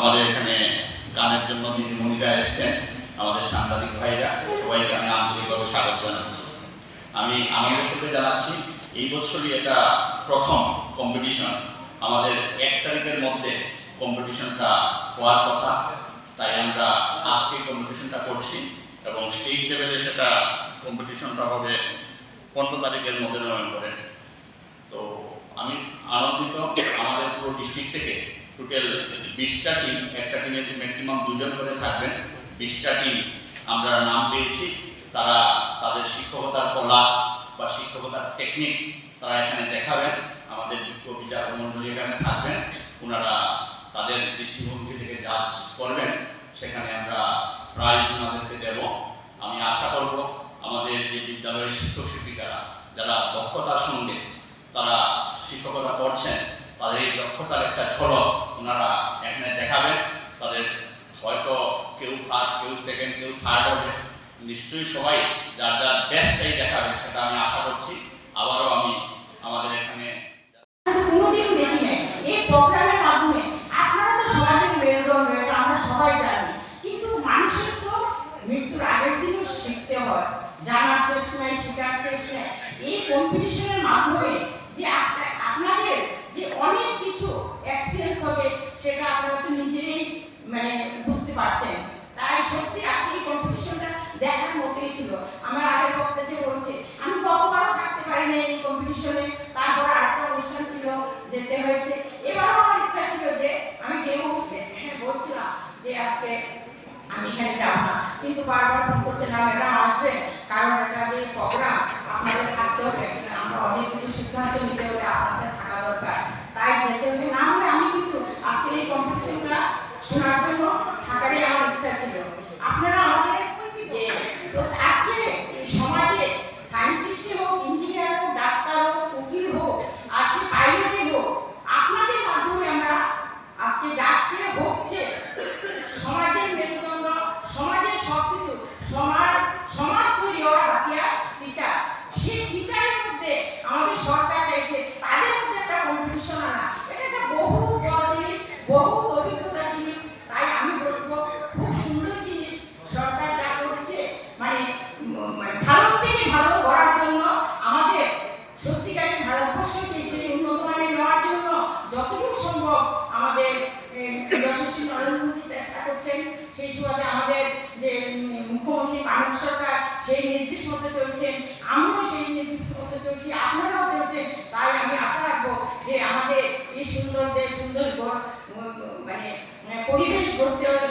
আমাদের এখানে গানের জন্য দিদিমণিরা এসেছেন, আমাদের সাংবাদিক ভাইরা সবাইকে আমি আন্তরিকভাবে স্বাগত জানাচ্ছি। আমি আমাদের সাথে জানাচ্ছি, এই বছরই এটা প্রথম কম্পিটিশন আমাদের এক তারিখের মধ্যে কম্পিটিশনটা হওয়ার কথা, তাই আমরা আজকে কম্পিটিশনটা করছি এবং স্টেট লেভেলে সেটা কম্পিটিশনটা হবে পনেরো তারিখের মধ্যে নভেম্বরে তো আমি আনন্দিত আমাদের পুরো ডিস্ট্রিক্ট থেকে টোটাল বিশটা টিম, একটা টিমে ম্যাক্সিমাম দুজন করে থাকবেন। বিশটা টিম আমরা নাম পেয়েছি। তারা তাদের শিক্ষকতার কলা বা শিক্ষকতার টেকনিক তারা এখানে দেখাবেন। আমাদের যুক্ত বিচারক মন্ডলী এখানে থাকবেন। ওনারা তাদের দৃষ্টিভঙ্গি থেকে যা করবেন। সেখানে আমরা প্রায় ওনাদেরকে দেব আমি আশা করব আমাদের যে বিদ্যালয়ের শিক্ষক শিক্ষিকারা যারা দক্ষতার সঙ্গে তারা শিক্ষকতা করছেন তাদের এই দক্ষতার একটা ঝলক ওনারা এখানে দেখাবেন তাদের হয়তো কেউ ফার্স্ট কেউ সেকেন্ড কেউ থার্ড হবে নিশ্চয়ই সবাই যার যার ব্যাসটাই দেখাবেন সেটা আমি আশা করছি। আবারও আমি আমাদের এখানে কোনোদিন দেখি এই প্রোগ্রামের মাধ্যমে আপনারা তো আমরা সবাই জানি। কিন্তু মানুষের তো মৃত্যুর শিখতে হয়, জানার শেষ নাই, শেখার শেষ নাই। এই কম্পিটিশনের মাধ্যমে যে আস্তে আপনাদের যে অনেক কিছু এক্সপিরিয়েন্স হবে সেটা আপনারা তো নিজেরাই মানে বুঝতে পারছেন তাই সত্যি আজকে এই কম্পিটিশনটা দেখার মতোই ছিল আমার আগের বক্তা যে বলছে আমি গতবারও থাকতে পারিনি এই কম্পিটিশনে তারপর আরেকটা অনুষ্ঠান ছিল যেতে হয়েছে। এবারও আমার ইচ্ছা ছিল যে আমি গেমও বলছিলাম যে আজকে আমি এখানে যাব না। কিন্তু বারবার ফোন করছে, না, ম্যাডাম আসবেন কারণ এটা যে প্রোগ্রাম, আপনাদের থাকতে হবে। আমরা অনেক কিছু সিদ্ধান্ত নিতে হলে আপনাদের থাকা দরকার। তাই যেতে হবে। না হলে আমি কিন্তু আজকে এই কম্পিটিশনটা শোনার জন্য থাকারই আমার ইচ্ছা ছিল। আপনারা আমাদের যে আজকে এই সমাজে সায়েন্টিস্ট হোক ইঞ্জিনিয়ার হোক ডাক্তার হোক উকিল হোক আর সে পাইলটই হোক আপনাদের মাধ্যমে আমরা আজকে যাচ্ছে হচ্ছে সমাজের মেরুদণ্ড সমাজের সবকিছু সমাজ সমাজ তৈরি হওয়ার হাতিয়ার টিচার সেই টিচারের মধ্যে আমাদের সরকার চাইছে তাদের মধ্যে একটা কম্পিটিশন আনা এটা একটা বহুত বড় জিনিস বহুত অভিজ্ঞতার জিনিস তাই আমি বলব খুব সুন্দর জিনিস সরকার যা করছে মানে উম, মানে ভালো থেকে ভালো করার জন্য আমাদের সত্যিকারের ভারতবর্ষকে সেই উন্নত মানে নেওয়ার জন্য যতটুকু সম্ভব আমাদের উম, যশস্বী নরেন্দ্র মোদী চেষ্টা করছেন। সেই সুবাদে আমাদের যে মুখ্যমন্ত্রী মানব সরকার সেই নির্দেশ মতো চলছেন। আমরাও সেই নির্দেশ মতো চলছি, আপনারাও চলছেন। তাই আমি আশা রাখব যে আমাদের এই সুন্দর দেশ, সুন্দর মানে পরিবেশ গড়তে হলে